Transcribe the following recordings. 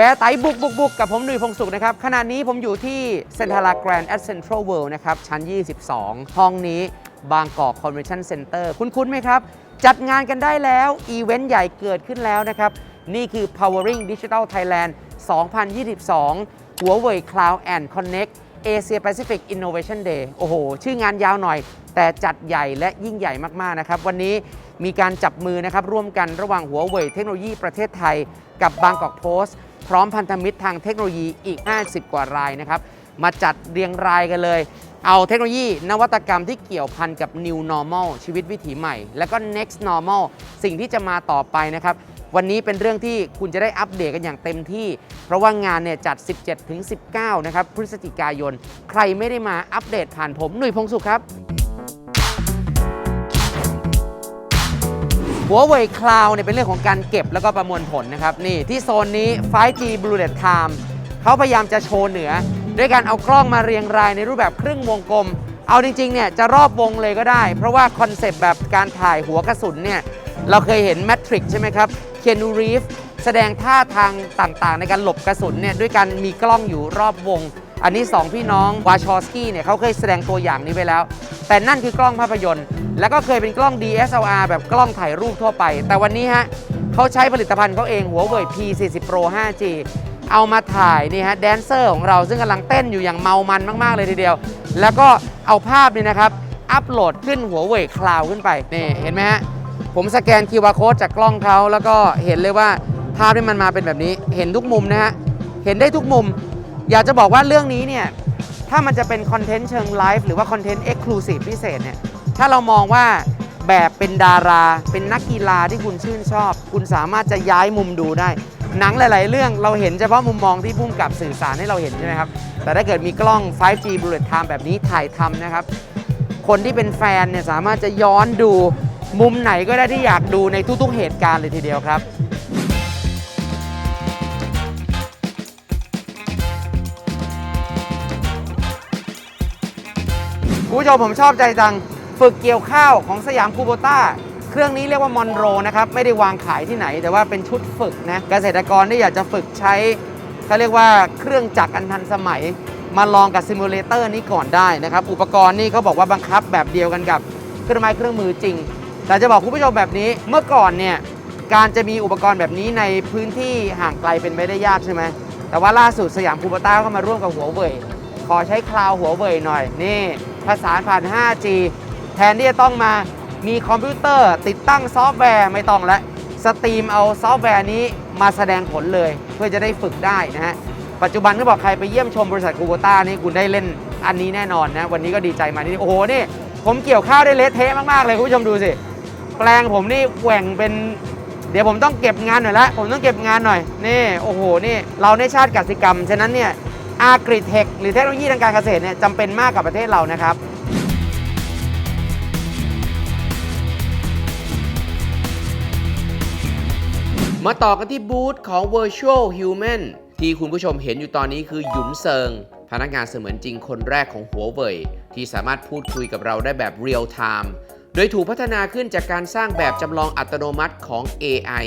แบร์ไตบุกบุกบุกกับผมหนุ่ยพงศุขนะครับ ขณะนี้ผมอยู่ที่เซ็นทรัลแกรนด์แอดเซ็นทรัลเวิลด์นะครับ ชั้น 22 ห้องนี้บางกอกคอนเวนชั่นเซ็นเตอร์คุ้นๆไหมครับ จัดงานกันได้แล้ว อีเวนต์ใหญ่เกิดขึ้นแล้วนะครับ นี่คือ Powering Digital Thailand 2022หัวเว่ย Cloud and Connect Asia Pacific Innovation Day โอ้โห ชื่องานยาวหน่อย แต่จัดใหญ่และยิ่งใหญ่มาก ๆ นะครับ วันนี้มีการจับมือนะครับ ร่วมกันระหว่างหัวเว่ยเทคโนโลยีประเทศไทยกับบางกอกโพสต์ พร้อมพันธมิตรทางเทคโนโลยีอีก 50 กว่ารายนะครับมาจัดเรียงรายกันเลย เอาเทคโนโลยี นวัตกรรมที่เกี่ยวพันกับ New Normal ชีวิตวิถีใหม่ แล้วก็ Next Normal สิ่งที่จะมาต่อไปนะครับ วันนี้เป็นเรื่องที่คุณจะได้อัปเดตกันอย่างเต็มที่ เพราะว่างานเนี่ยจัด 17-19 นะครับพฤศจิกายน ใครไม่ได้มาอัปเดตผ่านผมหนุ่ยพงศุขครับ หัวเว่ยคลาวเนี่ยเป็นเรื่องของการเก็บแล้วก็ประมวลผลนะครับนี่ที่โซนนี้ 5G Bullet Time เขาพยายามจะโชว์เหนือ ด้วยการเอากล้องมาเรียงรายในรูปแบบครึ่งวงกลม เอาจริงๆเนี่ยจะรอบวงเลยก็ได้ เพราะว่าคอนเซปต์แบบการถ่ายหัวกระสุนเนี่ยเราเคยเห็นแมทริกใช่ไหมครับเคน o รีฟแสดงท่าทางต่างๆ ในการหลบกระสุนเนี่ยด้วยการมีกล้องอยู่รอบวง อันนี้ 2 พี่น้องวาชอสกี้เนี่ยเขาเคยแสดงตัวอย่างนี้ไปแล้ว แต่นั่นคือกล้องภาพยนตร์ แล้วก็เคยเป็นกล้อง DSLR แบบกล้องถ่ายรูปทั่วไป แต่วันนี้ฮะเขาใช้ผลิตภัณฑ์เขาเองหัวเว่ย P40 Pro 5G เอามาถ่ายนี่ฮะแดนเซอร์ของเราซึ่งกำลังเต้นอยู่อย่างเมามันมาก ๆ เลยทีเดียว แล้วก็เอาภาพนี่นะครับ อัปโหลดขึ้นหัวเว่ยคลาวขึ้นไปนี่เห็นไหมฮะผมสแกน QR code จากกล้องเขาแล้วก็เห็นเลยว่าภาพที่มันมาเป็นแบบนี้ เห็นทุกมุมนะฮะเห็นได้ทุกมุม อยากจะบอกว่าเรื่องนี้เนี่ย ถ้ามันจะเป็นคอนเทนต์เชิงไลฟ์หรือว่าคอนเทนต์เอ็กซ์คลูซีฟพิเศษเนี่ย ถ้าเรามองว่าแบบเป็นดารา เป็นนักกีฬาที่คุณชื่นชอบ คุณสามารถจะย้ายมุมดูได้ หนังหลาย ๆ เรื่องเราเห็นเฉพาะมุมมองที่พุ่มกับสื่อสารให้เราเห็นใช่ไหมครับ แต่ถ้าเกิดมีกล้อง 5G Bullet Time แบบนี้ถ่ายทำนะครับ คนที่เป็นแฟนเนี่ยสามารถจะย้อนดูมุมไหนก็ได้ที่อยากดูในทุก ๆ เหตุการณ์เลยทีเดียวครับ ผู้ชมผมชอบใจจัง ฝึกเกี่ยวข้าวของสยามคูโบต้า เครื่องนี้เรียกว่ามอนโรนะครับ ไม่ได้วางขายที่ไหน แต่ว่าเป็นชุดฝึกนะเกษตรกรที่อยากจะฝึกใช้เขาเรียกว่าเครื่องจักรอันทันสมัย มาลองกับซิมูเลเตอร์นี้ก่อนได้นะครับ อุปกรณ์นี่เขาบอกว่าบังคับแบบเดียวกันกับเครื่องไม้เครื่องมือจริง แต่จะบอกคุณผู้ชมแบบนี้เมื่อก่อนเนี่ยการจะมีอุปกรณ์แบบนี้ในพื้นที่ห่างไกลเป็นไปได้ยากใช่ไหมแต่ว่าล่าสุดสยามคูโบต้าก็มาร่วมกับหัวเว่ยขอใช้คลาวหัวเว่ยหน่อยนี่ ภาษานผ่าน 5G แทนที่จะต้องมามีคอมพิวเตอร์ติดตั้งซอฟต์แวร์ไม่ต้องแล้วสตรีมเอาซอฟต์แวร์นี้มาแสดงผลเลย เพื่อจะได้ฝึกได้นะฮะ ปัจจุบันก็บอกใครไปเยี่ยมชมบริษัทคูโบต้านี่คุณได้เล่นอันนี้แน่นอนนะ วันนี้ก็ดีใจมาที่โอ้โห นี่ ผมเกี่ยวข้าวได้เละเทะมาก ๆ เลยคุณผู้ชมดูสิ แปลงผมนี่แหว่งเป็น เดี๋ยวผมต้องเก็บงานหน่อยละผมต้องเก็บงานหน่อยนี่โอ้โหนี่เราในชาติกสิกรรมฉะนั้นเนี่ย อากริเทคหรือเทคโนโลยีทางการเกษตรเนี่ยจำเป็นมากกับประเทศเรานะครับ มาต่อกันที่บูธของ Virtual Human ที่คุณผู้ชมเห็นอยู่ตอนนี้คือหยุนเซิง พนักงานเสมือนจริงคนแรกของหัวเว่ยที่สามารถพูดคุยกับเราได้แบบเรียลไทม์โดยถูกพัฒนาขึ้นจากการสร้างแบบจำลองอัตโนมัติของ AI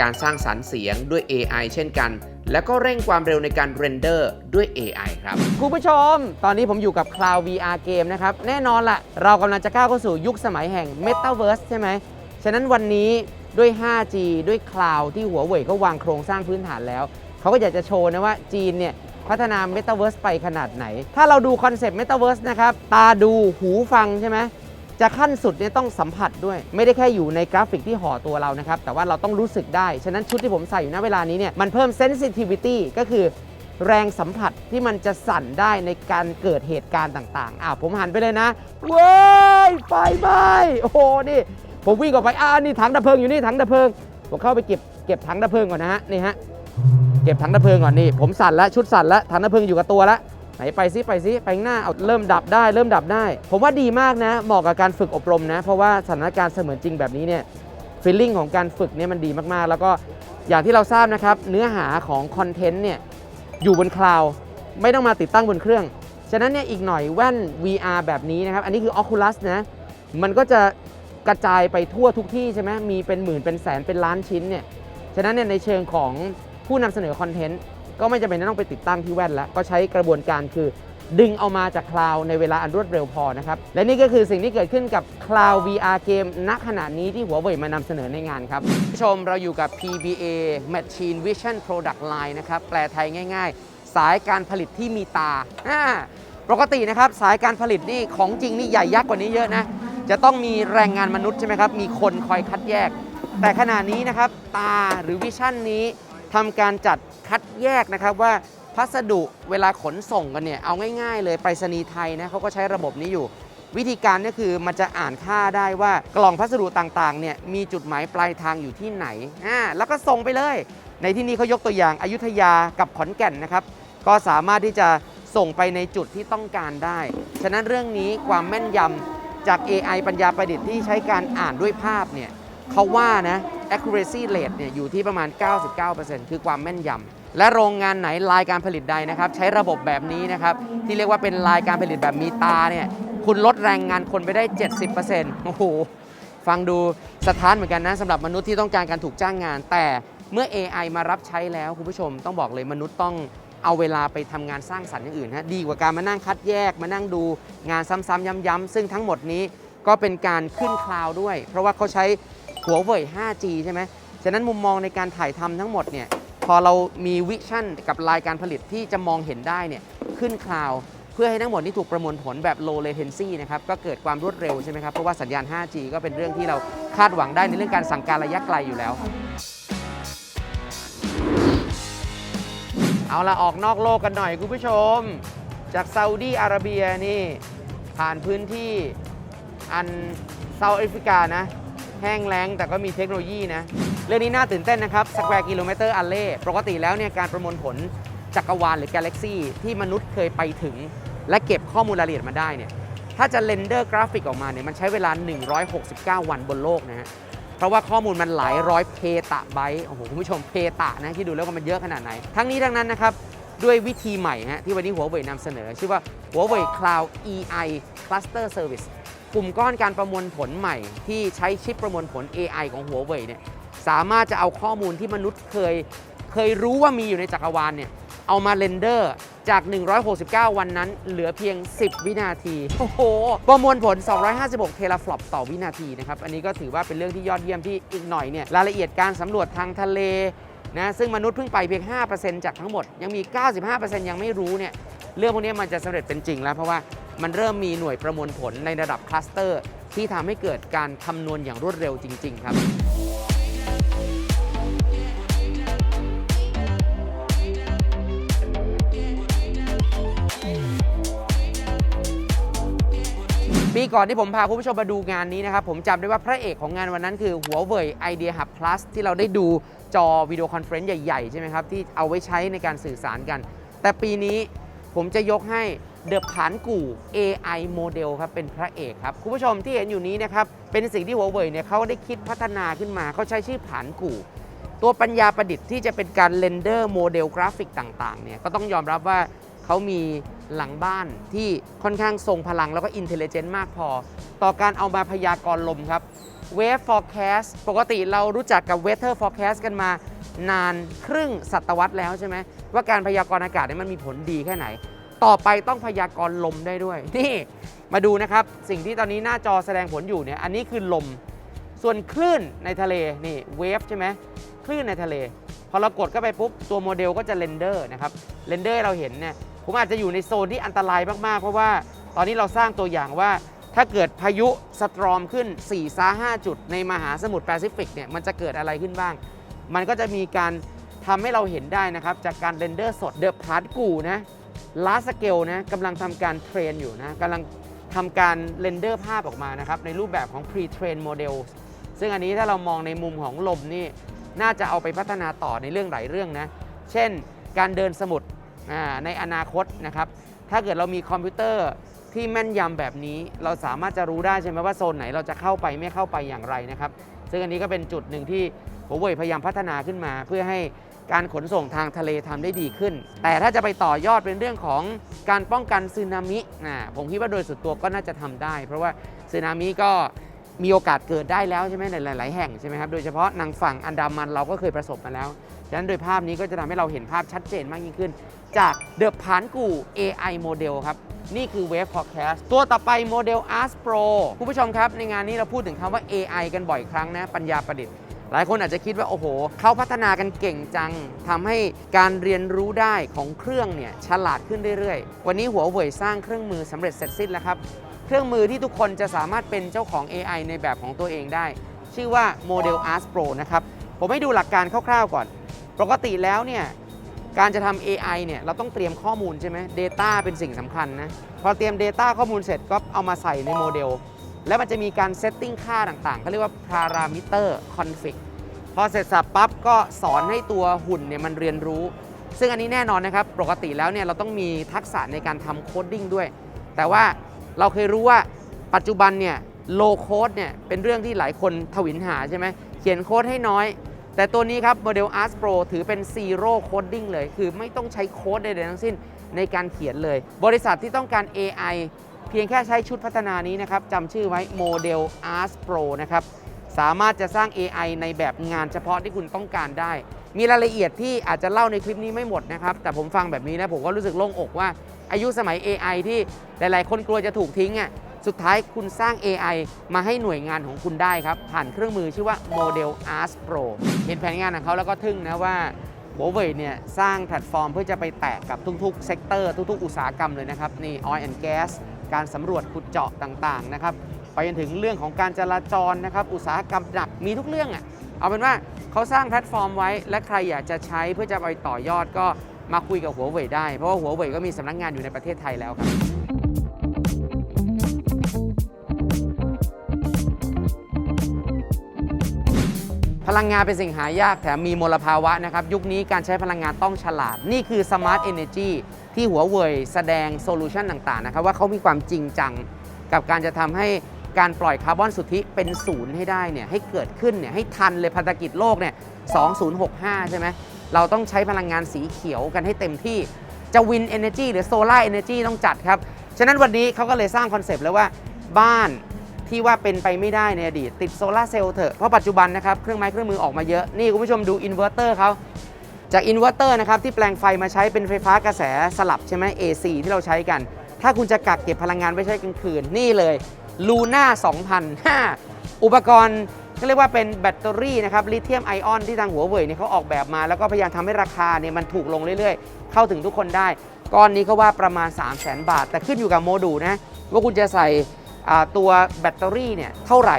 การสร้างสรรค์เสียงด้วย AI เช่นกัน แล้วก็เร่งความเร็วในการเรนเดอร์ด้วย AI ครับ คุณผู้ชม ตอนนี้ผมอยู่กับ Cloud VR Game นะครับ แน่นอนละเรากำลังจะก้าวเข้าสู่ยุคสมัยแห่ง Metaverse ใช่ไหม ฉะนั้นวันนี้ด้วย 5G ด้วยคลาวที่หัวเว่ยก็วางโครงสร้างพื้นฐานแล้ว เขาก็อยากจะโชว์นะว่าจีนเนี่ยพัฒนา Metaverse ไปขนาดไหน ถ้าเราดูคอนเซปต์ Metaverse นะครับ ตาดูหูฟังใช่ไหม จะขั้นสุดเนี่ยต้องสัมผัสด้วย ไม่ได้แค่อยู่ในกราฟิกที่ห่อตัวเรานะครับ แต่ว่าเราต้องรู้สึกได้ ฉะนั้นชุดที่ผมใส่อยู่ณเวลานี้เนี่ยมันเพิ่ม sensitivity ก็คือแรงสัมผัสที่มันจะสั่นได้ในการเกิดเหตุการณ์ต่างๆอ่าผมหันไปเลยนะเว้ยไฟไหม้โอ้โหนี่ผมวิ่งออกไปอ่านี่ถังดับเพลิงอยู่นี่ถังดับเพลิงผมเข้าไปเก็บเก็บถังดับเพลิงก่อนนะฮะนี่ฮะเก็บถังดับเพลิงก่อนนี่ผมสั่นแล้วชุดสั่นแล้วถังดับเพลิงอยู่กับตัวแล้ว ไหนไปซิไปซิไปข้างหน้าเอาเริ่มดับได้ เริ่มดับได้ ผมว่าดีมากนะเหมาะกับการฝึกอบรมนะ เพราะว่าสถานการณ์เสมือนจริงแบบนี้เนี่ยฟีลลิ่งของการฝึกเนี่ยมันดีมากๆ แล้วก็อย่างที่เราทราบนะครับ เนื้อหาของคอนเทนต์เนี่ยอยู่บนคลาวด์ไม่ต้องมาติดตั้งบนเครื่อง ฉะนั้นเนี่ยอีกหน่อยแว่น VR แบบนี้นะครับ อันนี้คือ Oculus นะมันก็จะกระจายไปทั่วทุกที่ใช่ไหมมีเป็นหมื่นเป็นแสนเป็นล้านชิ้นเนี่ยฉะนั้นเนี่ยในเชิงของผู้นำเสนอคอนเทนต์ ก็ไม่จำเป็นต้องไปติดตั้งที่แว่นแล้ว ก็ใช้กระบวนการคือดึงเอามาจากคลาวในเวลาอันรวดเร็วพอนะครับ และนี่ก็คือสิ่งที่เกิดขึ้นกับ Cloud VR เกมณขณะนี้ที่หัวเว่ยมานำเสนอในงานครับผู้ชมเราอยู่กับ PBA Machine Vision Product Line นะครับแปลไทยง่าย ๆ สายการผลิตที่มีตาอ่าปกตินะครับสายการผลิตนี่ของจริงนี่ใหญ่ยักษ์กว่านี้เยอะนะ จะต้องมีแรงงานมนุษย์ใช่ไหมครับ มีคนคอยคัดแยก แต่ขณะนี้นะครับตาหรือวิชั่นนี้ ทำการจัดคัดแยกนะครับว่าพัสดุเวลาขนส่งกันเนี่ยเอาง่ายๆ เลยไปรษณีย์ไทยนะเขาก็ใช้ระบบนี้อยู่ วิธีการก็คือมันจะอ่านค่าได้ว่ากล่องพัสดุต่างๆเนี่ยมีจุดหมายปลายทางอยู่ที่ไหนอ่าแล้วก็ส่งไปเลย ในที่นี้เขายกตัวอย่างอายุทยากับขอนแก่นนะครับ ก็สามารถที่จะส่งไปในจุดที่ต้องการได้ ฉะนั้นเรื่องนี้ความแม่นยำจาก AI ปัญญาประดิษฐ์ที่ใช้การอ่านด้วยภาพเนี่ย เขาว่านะ accuracy rate เนี่ยอยู่ที่ประมาณ 99%คือความแม่นยำ และโรงงานไหนลายการผลิตใดนะครับ ใช้ระบบแบบนี้นะครับ ที่เรียกว่าเป็นลายการผลิตแบบมีตาเนี่ย คุณลดแรงงานคนไปได้ 70%โอ้โห ฟังดูสะท้านเหมือนกันนะสำหรับมนุษย์ที่ต้องการการถูกจ้างงาน แต่เมื่อ AI มารับใช้แล้วคุณผู้ชม ต้องบอกเลยมนุษย์ต้องเอาเวลาไปทำงานสร้างสรรค์อย่างอื่นฮะดีกว่าการมานั่งคัดแยก มานั่งดูงานซ้ำๆย้ำๆซึ่งทั้งหมดนี้ก็เป็นการขึ้นคลาวด์ด้วย เพราะว่าเขาใช้ หัวเว่ย 5G ใช่ไหมฉะนั้นมุมมองในการถ่ายทำทั้งหมดเนี่ยพอเรามีวิชั่นกับลายการผลิตที่จะมองเห็นได้เนี่ยขึ้นคลาวเพื่อให้ทั้งหมดนี้ถูกประมวลผลแบบ low latency นะครับก็เกิดความรวดเร็วใช่ไหมครับเพราะว่าสัญญาณ 5G ก็เป็นเรื่องที่เราคาดหวังได้ในเรื่องการสั่งการระยะไกลอยู่แล้ว เอาละออกนอกโลกกันหน่อยคุณผู้ชม จากซาอุดีอาระเบียนี่ผ่านพื้นที่อันเซาท์แอฟริกานะ แห้งแล้งแต่ก็มีเทคโนโลยีนะ เรื่องนี้น่าตื่นเต้นนะครับสแควร์กิโลเมตรอัลเล่ปกติแล้วเนี่ยการประมวลผลจักรวาลหรือ Galaxy ที่มนุษย์เคยไปถึง และเก็บข้อมูลรายละเอียดมาได้เนี่ยถ้าจะเรนเดอร์กราฟิกออกมาเนี่ยมันใช้เวลา 169 วันบนโลกนะฮะเพราะว่าข้อมูลมันหลายร้อยเพตะไบต์โอ้โหคุณผู้ชมเพตะนะที่ดูแล้วว่ามันเยอะขนาดไหน ทั้งนี้ทั้งนั้นนะครับด้วยวิธีใหม่ฮะที่วันนี้หัวเว่ยนำเสนอ ชื่อว่าหัวเว่ย Cloud EI Cluster Service กลุ่มก้อนการประมวลผลใหม่ ที่ใช้ชิปประมวลผล AI ของหัวเว่ยเนี่ยสามารถจะเอาข้อมูลที่มนุษย์เคยเคยรู้ว่ามีอยู่ในจักรวาลเนี่ยเอามาเรนเดอร์จาก 169 วันนั้น เหลือเพียง 10 วินาที โอ้โห ประมวลผล 256 เทราฟลอปต่อวินาทีนะครับ อันนี้ก็ถือว่าเป็นเรื่องที่ยอดเยี่ยมที่อีกหน่อยเนี่ย รายละเอียดการสำรวจทางทะเลนะ ซึ่งมนุษย์เพิ่งไปเพียง 5%จากทั้งหมด ยังมี 95%ยังไม่รู้เนี่ย เรื่องพวกนี้มันจะสำเร็จเป็นจริงแล้ว เพราะว่า มันเริ่มมีหน่วยประมวลผลในระดับคลัสเตอร์ ที่ทำให้เกิดการคำนวณอย่างรวดเร็วจริง ๆ ครับปีก่อนที่ผมพาคุณผู้ชมมาดูงานนี้นะครับ ผมจำได้ว่าพระเอกของงานวันนั้นคือหัวเว่ย Idea Hub Plus ที่เราได้ดูจอวิดีโอคอนเฟรนซ์ใหญ่ ๆ ใช่ไหมครับ ที่เอาไว้ใช้ในการสื่อสารกัน แต่ปีนี้ผมจะยกให้ เดอะผานกู่ AI โมเดลครับเป็นพระเอกครับคุณผู้ชมที่เห็นอยู่นี้นะครับเป็นสิ่งที่หัวเว่ยเนี่ยเขาได้คิดพัฒนาขึ้นมาเขาใช้ชื่อผานกู่ ตัวปัญญาประดิษฐ์ที่จะเป็นการเรนเดอร์โมเดลกราฟิกต่างๆเนี่ยก็ต้องยอมรับว่าเขามีหลังบ้านที่ค่อนข้างทรงพลังแล้วก็อินเทลเจนต์มากพอ ต่อการเอามาพยากรณ์ลมครับ Wave Forecast ปกติเรารู้จักกับ Weather Forecast กันมานานครึ่งศตวรรษแล้วใช่ไหมว่าการพยากรณ์อากาศเนี่ยมันมีผลดีแค่ไหน ต่อไปต้องพยากรณ์ลมได้ด้วย นี่มาดูนะครับ สิ่งที่ตอนนี้หน้าจอแสดงผลอยู่เนี่ยอันนี้คือลม ส่วนคลื่นในทะเลนี่เวฟใช่ไหมคลื่นในทะเล พอเรากดเข้าไปปุ๊บตัวโมเดลก็จะเรนเดอร์นะครับเรนเดอร์เราเห็นเนี่ยผมอาจจะอยู่ในโซนที่อันตรายมากๆ เพราะว่าตอนนี้เราสร้างตัวอย่างว่าถ้าเกิดพายุสตรอมขึ้น4ซา5จุดในมหาสมุทรแปซิฟิกเนี่ยมันจะเกิดอะไรขึ้นบ้าง มันก็จะมีการทำให้เราเห็นได้นะครับ จากการเรนเดอร์สดเดอะพาร์ตกูนะ ลาสเกลนะกำลังทำการเทรนอยู่นะกำลังทำการเรนเดอร์ภาพออกมานะครับในรูปแบบของ pre-train model ซึ่งอันนี้ถ้าเรามองในมุมของลมนี่น่าจะเอาไปพัฒนาต่อในเรื่องหลายเรื่องนะ เช่นการเดินสมุทรในอนาคตนะครับ ถ้าเกิดเรามีคอมพิวเตอร์ที่แม่นยำแบบนี้ เราสามารถจะรู้ได้ใช่ไหมว่าโซนไหนเราจะเข้าไปไม่เข้าไปอย่างไรนะครับ ซึ่งอันนี้ก็เป็นจุดหนึ่งที่หัวเว่ยพยายามพัฒนาขึ้นมาเพื่อให้ การขนส่งทางทะเลทำได้ดีขึ้น แต่ถ้าจะไปต่อยอดเป็นเรื่องของการป้องกันสึนามินะผมคิดว่าโดยสุดตัวก็น่าจะทำได้ เพราะว่าสึนามิก็มีโอกาสเกิดได้แล้วใช่ไหมในหลาย ๆ แห่งใช่ไหมครับ โดยเฉพาะทางฝั่งอันดามันเราก็เคยประสบมาแล้ว ฉะนั้นโดยภาพนี้ก็จะทำให้เราเห็นภาพชัดเจนมากยิ่งขึ้น จากเดอะผานกู AI โมเดลครับนี่คือ Wave Forecast ตัวต่อไปโมเดล Ars Pro คุณผู้ชมครับ ในงานนี้เราพูดถึงคำว่า AI กันบ่อยครั้งนะ ปัญญาประดิษฐ์ หลายคนอาจจะคิดว่า โอ้โห เขาพัฒนากันเก่งจังทำให้การเรียนรู้ได้ของเครื่องเนี่ยฉลาดขึ้นเรื่อยๆ วันนี้หัวเว่ยสร้างเครื่องมือสำเร็จเสร็จสิ้นแล้วครับ เครื่องมือที่ทุกคนจะสามารถเป็นเจ้าของ AI ในแบบของตัวเองได้ ชื่อว่าโมเดล Ars Pro นะครับ ผมให้ดูหลักการคร่าวๆก่อน ปกติแล้วเนี่ยการจะทำ AI เนี่ยเราต้องเตรียมข้อมูลใช่ไหม Data เป็นสิ่งสำคัญนะ พอเตรียม Data ข้อมูลเสร็จก็เอามาใส่ในโมเดล แล้วมันจะมีการเซตติ้งค่าต่างๆเขาเรียกว่า parameter config พอเสร็จสับปั๊บก็สอนให้ตัวหุ่นเนี่ยมันเรียนรู้ ซึ่งอันนี้แน่นอนนะครับ ปกติแล้วเนี่ยเราต้องมีทักษะในการทำโคดดิ้งด้วย แต่ว่าเราเคยรู้ว่าปัจจุบันเนี่ยโลโคดเนี่ยเป็นเรื่องที่หลายคนทวินหาใช่ไหมเขียนโค้ดให้น้อย แต่ตัวนี้ครับโมเดล Ars Pro ถือเป็น Zero Coding เลย คือไม่ต้องใช้โค้ดใดๆทั้งสิ้นในการเขียนเลย บริษัทที่ต้องการ AI เพียงแค่ใช้ชุดพัฒนานี้นะครับจำชื่อไว้โมเดล Ars Pro นะครับ สามารถจะสร้าง AI ในแบบงานเฉพาะที่คุณต้องการได้ มีรายละเอียดที่อาจจะเล่าในคลิปนี้ไม่หมดนะครับ แต่ผมฟังแบบนี้นะ ผมก็รู้สึกโล่งอกว่า อายุสมัย AI ที่หลาย ๆ คนกลัวจะถูกทิ้งอะสุดท้ายคุณสร้าง AI มาให้หน่วยงานของคุณได้ครับ ผ่านเครื่องมือชื่อว่าโมเดล Ars Pro เห็นแผนงานของเขาแล้วก็ทึ่งนะว่า h u a w e i เนี่ยสร้างแพลตฟอร์มเพื่อจะไปแตะกับทุกๆเซกเตอร์ทุกๆ อุตสาหกรรมเลยนะครับนี่ oil and gas การสำรวจขุดเจาะต่างๆนะครับไปจนถึงเรื่องของการจราจรนะครับอุตสาหกรรมหนักมีทุกเรื่องอะ่ะเอาเป็นว่าเขาสร้างแพลตฟอร์มไว้ และใครอยากจะใช้เพื่อจะไปต่อยอดก็มาคุยกับหัวเว่ยได้ เพราะว่าหัวเว่ยก็มีสำนักงานอยู่ในประเทศไทยแล้วครับพลังงานเป็นสิ่งหายากแถมมีมลภาวะนะครับ ยุคนี้การใช้พลังงานต้องฉลาด นี่คือ Smart Energy ที่หัวเว่ยแสดงโซลูชันต่างๆนะครับว่าเขามีความจริงจัง กับการจะทำให้การปล่อยคาร์บอนสุทธิเป็นศูนย์ให้ได้เนี่ยให้เกิดขึ้นเนี่ยให้ทันเลยภารกิจโลกเนี่ย 2065 ใช่ไหมเราต้องใช้พลังงานสีเขียวกันให้เต็มที่จะวินเอเนจีหรือโซลาร์เอเนจีต้องจัดครับ ฉะนั้นวันนี้เขาก็เลยสร้างคอนเซปต์แล้วว่าบ้านที่ว่าเป็นไปไม่ได้ในอดีตติดโซลาเซลล์เถอะ เพราะปัจจุบันนะครับ เครื่องไม้เครื่องมือออกมาเยอะ นี่คุณผู้ชมดูอินเวอร์เตอร์เขา จากอินเวอร์เตอร์นะครับที่แปลงไฟมาใช้เป็นไฟฟ้ากระแสสลับใช่ไหม AC ที่เราใช้กัน ถ้าคุณจะกักเก็บพลังงานไว้ใช้กลางคืนนี่เลยลูน่า2005 อุปกรณ์ก็เรียกว่าเป็นแบตเตอรี่นะครับลิเธียมไอออนที่ทางหัวเว่ยเนี่ยเขาออกแบบมา แล้วก็พยายามทำให้ราคาเนี่ยมันถูกลงเรื่อยๆ เข้าถึงทุกคนได้ ก้อนนี้เขาว่าประมาณ 3 0 0 0 0 0 บาท แต่ขึ้นอยู่กับโมดูลนะว่าคุณจะใส่ตัวแบตเตอรี่เนี่ยเท่าไหร่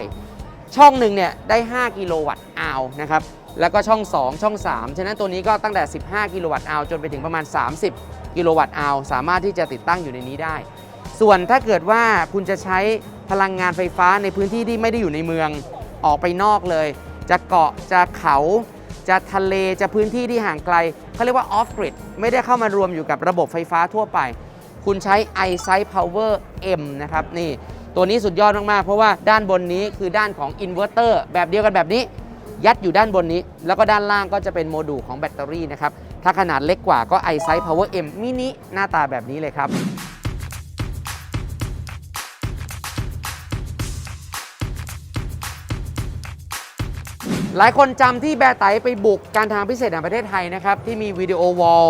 ช่องหนึ่งเนี่ยได้ 5 กิโลวัตต์อาวนะครับ แล้วก็ช่อง 2 ช่อง 3 ฉะนั้นตัวนี้ก็ตั้งแต่ 15 กิโลวัตต์อาวจนไปถึงประมาณ 30 กิโลวัตต์อาวสามารถที่จะติดตั้งอยู่ในนี้ได้ ส่วนถ้าเกิดว่าคุณจะใช้พลังงานไฟฟ้าในพื้นที่ที่ไม่ได้อยู่ในเมืองออกไปนอกเลย จะเกาะจะเขาจะทะเลจะพื้นที่ที่ห่างไกลเขาเรียกว่า off grid ไม่ได้เข้ามารวมอยู่กับระบบไฟฟ้าทั่วไป คุณใช้ iSight Power M นะครับนี่ตัวนี้สุดยอดมาก ๆ เพราะว่าด้านบนนี้คือด้านของอินเวอร์เตอร์แบบเดียวกันแบบนี้ ยัดอยู่ด้านบนนี้ แล้วก็ด้านล่างก็จะเป็นโมดูลของแบตเตอรี่นะครับ ถ้าขนาดเล็กกว่าก็ iSight Power M mini หน้าตาแบบนี้เลยครับหลายคนจำที่แบร์ไตไปบุกการทางพิเศษแห่งประเทศไทยนะครับ ที่มีวิดีโอวอล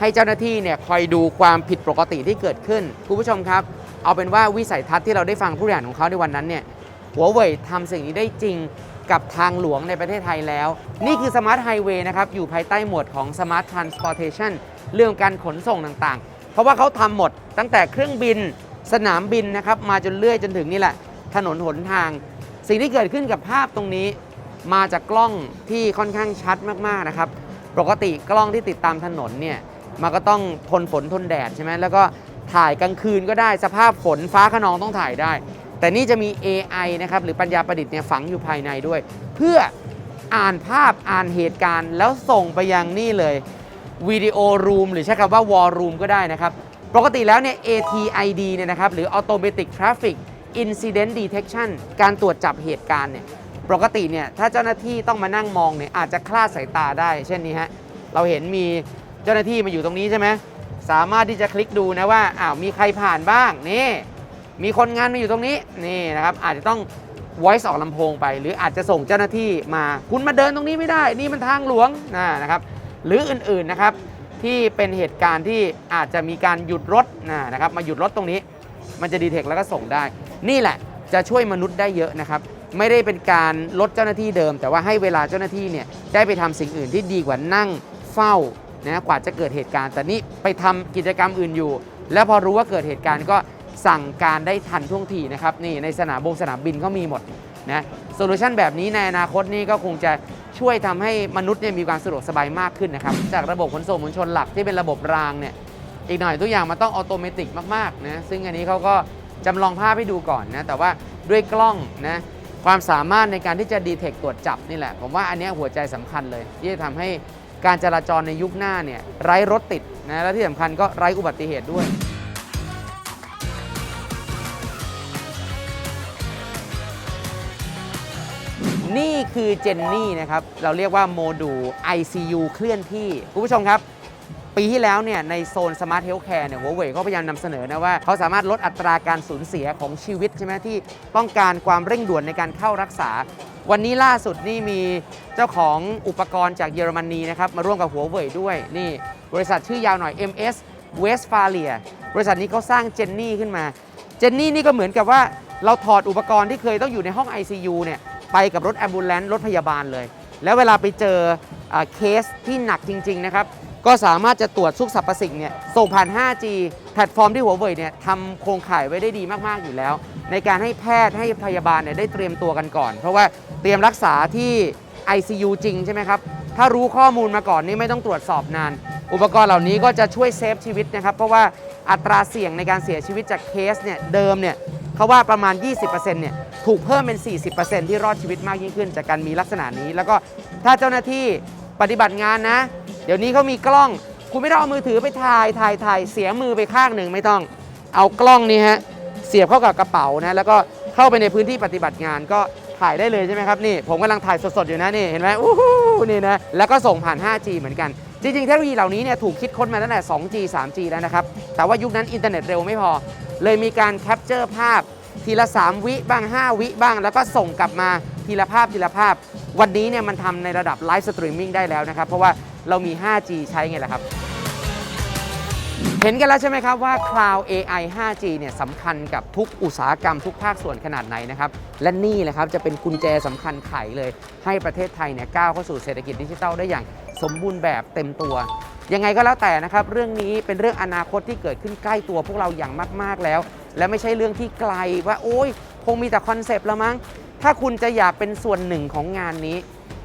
ให้เจ้าหน้าที่เนี่ยคอยดูความผิดปกติที่เกิดขึ้น คุณผู้ชมครับ เอาเป็นว่าวิสัยทัศน์ที่เราได้ฟังผู้บริหารของเขาในวันนั้นเนี่ยหัวเว่ยทำสิ่งนี้ได้จริง กับทางหลวงในประเทศไทยแล้ว นี่คือสมาร์ทไฮเวย์นะครับ อยู่ภายใต้หมวดของ Smart Transportation เรื่องการขนส่งต่างๆ เพราะว่าเขาทำหมดตั้งแต่เครื่องบินสนามบินนะครับ มาจนเลื่อยจนถึงนี่แหละ ถนนหนทาง สิ่งที่เกิดขึ้นกับภาพตรงนี้ มาจากกล้องที่ค่อนข้างชัดมากๆนะครับ ปกติกล้องที่ติดตามถนนเนี่ยมันก็ต้องทนฝนทนแดดใช่ไหมแล้วก็ถ่ายกลางคืนก็ได้สภาพฝนฟ้าขนองต้องถ่ายได้ แต่นี่จะมี AI นะครับหรือปัญญาประดิษฐ์เนี่ยฝังอยู่ภายในด้วย เพื่ออ่านภาพอ่านเหตุการณ์ แล้วส่งไปยังนี่เลยวิดีโอรูมหรือใช้คำว่าวอลรูมก็ได้นะครับ ปกติแล้วเนี่ย ATID เนี่ยนะครับหรือ Automatic Traffic Incident Detection การตรวจจับเหตุการณ์เนี่ยปกติเนี่ยถ้าเจ้าหน้าที่ต้องมานั่งมองเนี่ยอาจจะคลาดสายตาได้ เช่นนี้ฮะเราเห็นมีเจ้าหน้าที่มาอยู่ตรงนี้ใช่ไหมสามารถที่จะคลิกดูนะว่าอ้าวมีใครผ่านบ้างนี่ มีคนงานมาอยู่ตรงนี้นี่นะครับอาจจะต้อง voice ออกลำโพงไป หรืออาจจะส่งเจ้าหน้าที่มาคุณมาเดินตรงนี้ไม่ได้ นี่มันทางหลวงนะนะครับ หรืออื่นๆนะครับที่เป็นเหตุการณ์ที่อาจจะมีการหยุดรถนะนะครับ มาหยุดรถตรงนี้ มันจะดีเทคแล้วก็ส่งได้ นี่แหละจะช่วยมนุษย์ได้เยอะนะครับ ไม่ได้เป็นการลดเจ้าหน้าที่เดิม แต่ว่าให้เวลาเจ้าหน้าที่เนี่ยได้ไปทำสิ่งอื่นที่ดีกว่านั่งเฝ้านะกว่าจะเกิดเหตุการณ์ แต่นี่ไปทำกิจกรรมอื่นอยู่ แล้วพอรู้ว่าเกิดเหตุการณ์ก็ สั่งการได้ทันท่วงทีนะครับนี่ในสนามบงสนามบินก็มีหมดนะโซลูชันแบบนี้ในอนาคตนี่ก็คงจะช่วยทำให้มนุษย์เนี่ยมีความสะดวกสบายมากขึ้นนะครับ จากระบบขนส่งมวลชนหลักที่เป็นระบบรางเนี่ยอีกหน่อยทุกอย่างมันต้องออโตเมติกมากๆนะซึ่งอันนี้เขาก็จำลองภาพให้ดูก่อนนะแต่ว่าด้วยกล้องนะความสามารถในการที่จะดีเทคตรวจจับนี่แหละ ผมว่าอันนี้หัวใจสำคัญเลย ที่จะทำให้การจราจรในยุคหน้าเนี่ยไร้รถติดนะและที่สำคัญก็ไร้อุบัติเหตุด้วย นี่คือเจนนี่นะครับ เราเรียกว่าโมดูล ICU เคลื่อนที่ คุณผู้ชมครับ ปีที่แล้วเนี่ยในโซน Smart Healthcare เนี่ยหัวเว่ยเขาพยายามนำเสนอนะว่า เขาสามารถลดอัตราการสูญเสียของชีวิตใช่ไหมที่ต้องการความเร่งด่วนในการเข้ารักษา วันนี้ล่าสุดนี่มีเจ้าของอุปกรณ์จากเยอรมนีนะครับมาร่วมกับหัวเว่ยด้วยนี่ บริษัทชื่อยาวหน่อย MS Westphalia บริษัทนี้เขาสร้างเจนนี่ขึ้นมา เจนนี่นี่ก็เหมือนกับว่าเราถอดอุปกรณ์ที่เคยต้องอยู่ในห้อง ICU เนี่ย ไปกับรถแอมบูเลนต์รถพยาบาลเลย แล้วเวลาไปเจออเคสที่หนักจริง ๆ นะครับ ก็สามารถจะตรวจทุกสรรพสิ่งเนี่ยส่งผ่าน 5G แพลตฟอร์มที่หัวเว่ยเนี่ยทำโครงข่ายไว้ได้ดีมาก ๆ อยู่แล้ว ในการให้แพทย์ให้พยาบาลเนี่ยได้เตรียมตัวกันก่อน เพราะว่าเตรียมรักษาที่ ICU จริงใช่ไหมครับ ถ้ารู้ข้อมูลมาก่อนนี่ไม่ต้องตรวจสอบนาน อุปกรณ์เหล่านี้ก็จะช่วยเซฟชีวิตนะครับ เพราะว่าอัตราเสี่ยงในการเสียชีวิตจากเคสเนี่ยเดิมเนี่ย เขาว่าประมาณ 20%เนี่ยถูกเพิ่มเป็น 40%ที่รอดชีวิตมากยิ่งขึ้น จากการมีลักษณะนี้ แล้วก็ถ้าเจ้าหน้าที่ปฏิบัติงานนะ เดี๋ยวนี้เขามีกล้อง คุณไม่ต้องเอามือถือไปถ่ายถ่ายถ่ายเสียมือไปข้างหนึ่งไม่ต้อง เอากล้องนี้ฮะเสียบเข้ากับกระเป๋านะแล้วก็เข้าไปในพื้นที่ปฏิบัติงานก็ถ่ายได้เลยใช่ไหมครับนี่ผมกำลังถ่ายสดๆอยู่นะนี่เห็นไหมอู้หูนี่นะแล้วก็ส่งผ่าน 5G เหมือนกัน จริงๆ เทคโนโลยีเหล่านี้เนี่ยถูกคิดค้นมาตั้งแต่ 2G 3G แล้วนะครับ แต่ว่ายุคนั้นอินเทอร์เน็ตเร็วไม่พอ เลยมีการแคปเจอร์ภาพทีละ 3 วิบ้าง 5 วิบ้าง แล้วก็ส่งกลับมาทีละภาพทีละภาพ วันนี้เนี่ยมันทำในระดับไลฟ์สตรีมมิ่งได้แล้วนะครับ เพราะว่าเรามี 5G ใช้ไงล่ะครับ เห็นกันแล้วใช่ไหมครับว่า Cloud AI 5G เนี่ยสำคัญกับทุกอุตสาหกรรมทุกภาคส่วนขนาดไหนนะครับ และนี่แหละครับจะเป็นกุญแจสำคัญไขเลย ให้ประเทศไทยเนี่ยก้าวเข้าสู่เศรษฐกิจดิจิทัลได้อย่าง สมบูรณ์แบบเต็มตัว ยังไงก็แล้วแต่นะครับ เรื่องนี้เป็นเรื่องอนาคตที่เกิดขึ้นใกล้ตัวพวกเราอย่างมาก ๆแล้ว และไม่ใช่เรื่องที่ไกลว่าโอ้ยคงมีแต่คอนเซปต์ละมั้ง ถ้าคุณจะอยากเป็นส่วนหนึ่งของงานนี้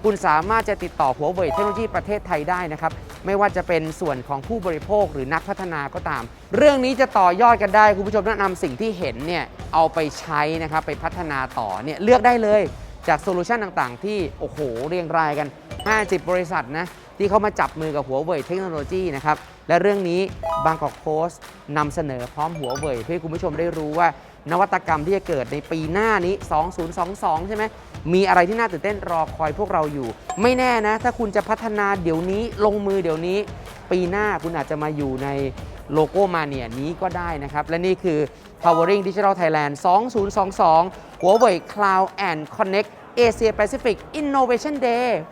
คุณสามารถจะติดต่อหัวเว่ยเทคโนโลยีประเทศไทยได้นะครับ ไม่ว่าจะเป็นส่วนของผู้บริโภคหรือนักพัฒนาก็ตาม เรื่องนี้จะต่อยอดกันได้ คุณผู้ชมแนะนำสิ่งที่เห็นเนี่ยเอาไปใช้นะครับไปพัฒนาต่อเนี่ยเลือกได้เลยจากโซลูชันต่างๆ ที่โอ้โหเรียงรายกัน 50 บริษัทนะที่เขามาจับมือกับหัวเว่ยเทคโนโลยีนะครับ และเรื่องนี้บางกอกโพสต์นำเสนอพร้อมหัวเว่ยเพื่อให้คุณผู้ชมได้รู้ว่า นวัตกรรมที่จะเกิดในปีหน้านี้ 2022 ใช่ไหมมีอะไรที่น่าตื่นเต้นรอคอยพวกเราอยู่ ไม่แน่นะ ถ้าคุณจะพัฒนาเดี๋ยวนี้ลงมือเดี๋ยวนี้ ปีหน้าคุณอาจจะมาอยู่ในโลโก้มาเนียนี้ก็ได้นะครับ และนี่คือ Powering Digital Thailand 2022 หัวเว่ย Cloud and Connect Asia Pacific Innovation Day!